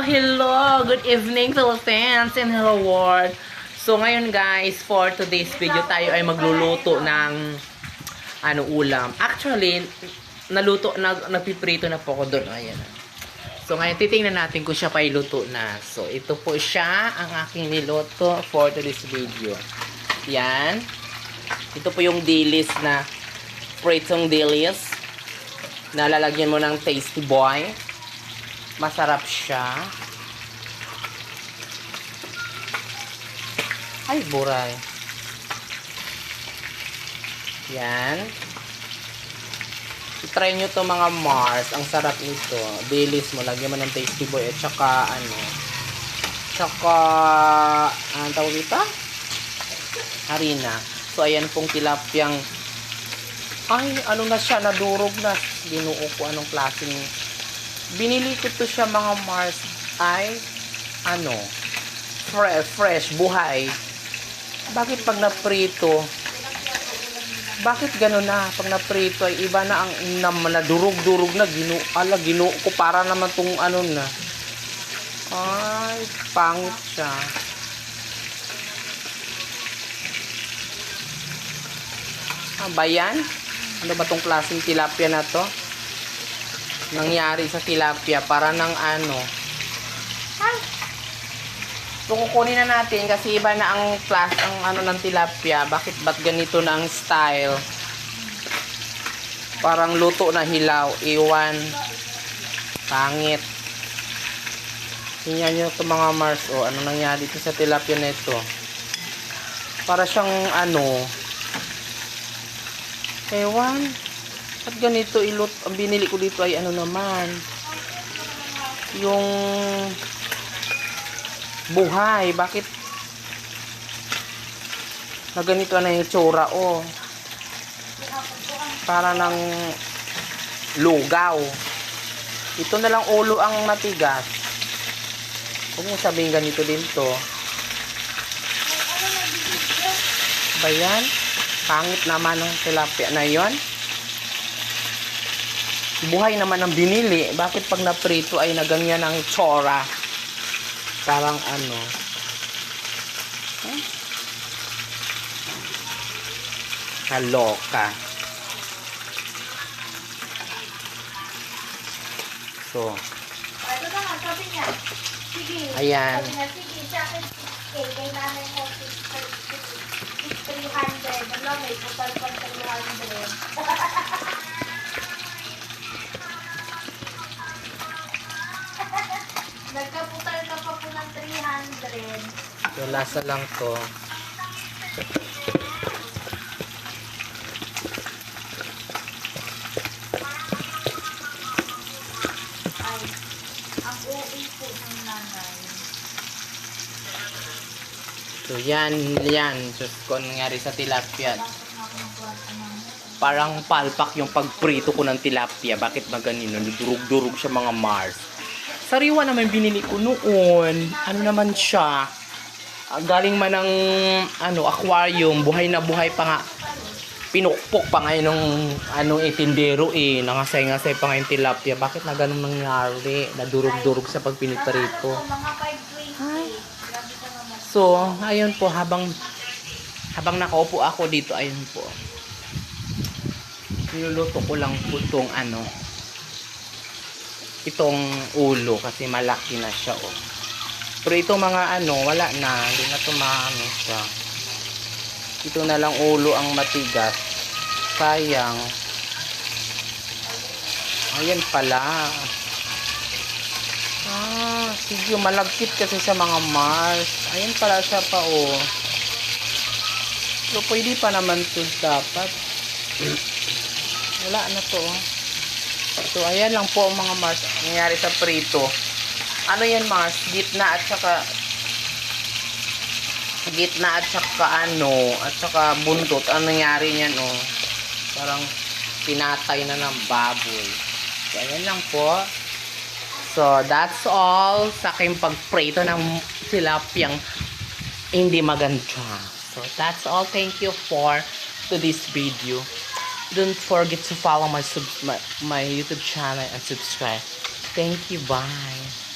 Hello! Good evening Philippines and hello world! So ngayon guys, for today's video tayo ay magluluto ng ano ulam. Actually, naluto, nag, nagpiprito na po ako doon. Ayan. So ngayon, titingnan natin kung siya pa iluto na. So ito po siya, ang aking niluto for today's video. Yan. Ito po yung dilis na pritong dilis. Nalalagyan mo ng tasty boy. Masarap siya. Ay, buray. Yan. I-try nyo to mga Mars. Ang sarap nito. Dilis mo. Lagyan mo ng tasty boy. At saka, ano, tsaka, anong tawag dito? Harina. So, ayan pong tilapyang, ay, ano na siya, nadurog na. Binuo ko anong klaseng, binili ko to siya mga Mars, ay, ano, fresh, fresh, buhay. Bakit pag naprito, bakit gano'n na? Pag naprito ay iba na ang na, nadurog-durog na, ginu, ala, ginu ko para naman tong ano na. Ay, pangit siya. Ah, ba yan? Ano ba tong klaseng tilapia na to? Nangyari sa tilapia para ng ano. So, kukunin na natin kasi iba na ang class, ang ano ng tilapia. Bakit ba't ganito na ang style? Parang luto na hilaw. Iwan. Pangit. Tingnan nyo ito mga Mars. O, ano nangyari dito sa tilapia na ito? Para siyang ano, Ewan. At ganito ilot, ang binili ko dito ay ano naman. Yung buhay. Bakit na ganito na yung tsura oh. Para ng lugaw. Ito na lang ulo ang matigas. Huwag mo sabihin ganito din to. Ba yan? Pangit naman ng tilapia na yon. Buhay naman ang binili. Bakit pag naprito ay naganyan ang tsura? Parang ano. Huh? Kaloka. So. Sige. Ayan. Sabi niya, sige, sa akin, eh, kay nanay mo, 300. Wala, may total pa 300. Nagkaputal ka pa po ng 300. so lasa lang to. Ay, ang OA po ng nanay. So yan, yan. Ko, ang nangyari sa tilapia. Parang palpak yung pagprito ko ng tilapia. Bakit ba ganino? Durug-durug siya mga Mars. Sariwa naman binili ko noon. Ano naman siya? Ah, galing man ng ano, aquarium. Buhay na buhay pa nga. Pinukpok pa ngayon ng ano, eh, tindero eh. Nangasay-ngasay pa nga yung tilapia. Bakit na ganun nangyari? Nadurog-durog sa pag piniprito. So, mga 520. Grabe ka naman. So, ayun po, habang habang nakaupo ako dito, ayun po. Niluluto ko lang po itong ano, itong ulo kasi malaki na siya, oh. Pero itong mga ano, wala na, hindi na ito maano siya. Ito na lang ulo ang matigas. Sayang. Ayan pala. Ah, sige, malagkit kasi sa mga Mars. Ayan pala siya pa, oh. Pero pwede pa naman to dapat. Wala na to, oh. So, ayan lang po mga Mars. Nangyari sa prito. Ano yan, Mars? Gitna at saka gitna at saka ano, at saka buntot. Ano nangyari niyan, oh? Parang pinatay na ng baboy. So, ayan lang po. So, that's all sa aking pagprito ng tilapyang hindi maganda. So, that's all. Thank you for to this video. Don't forget to follow my, sub my, my YouTube channel and subscribe. Thank you. Bye.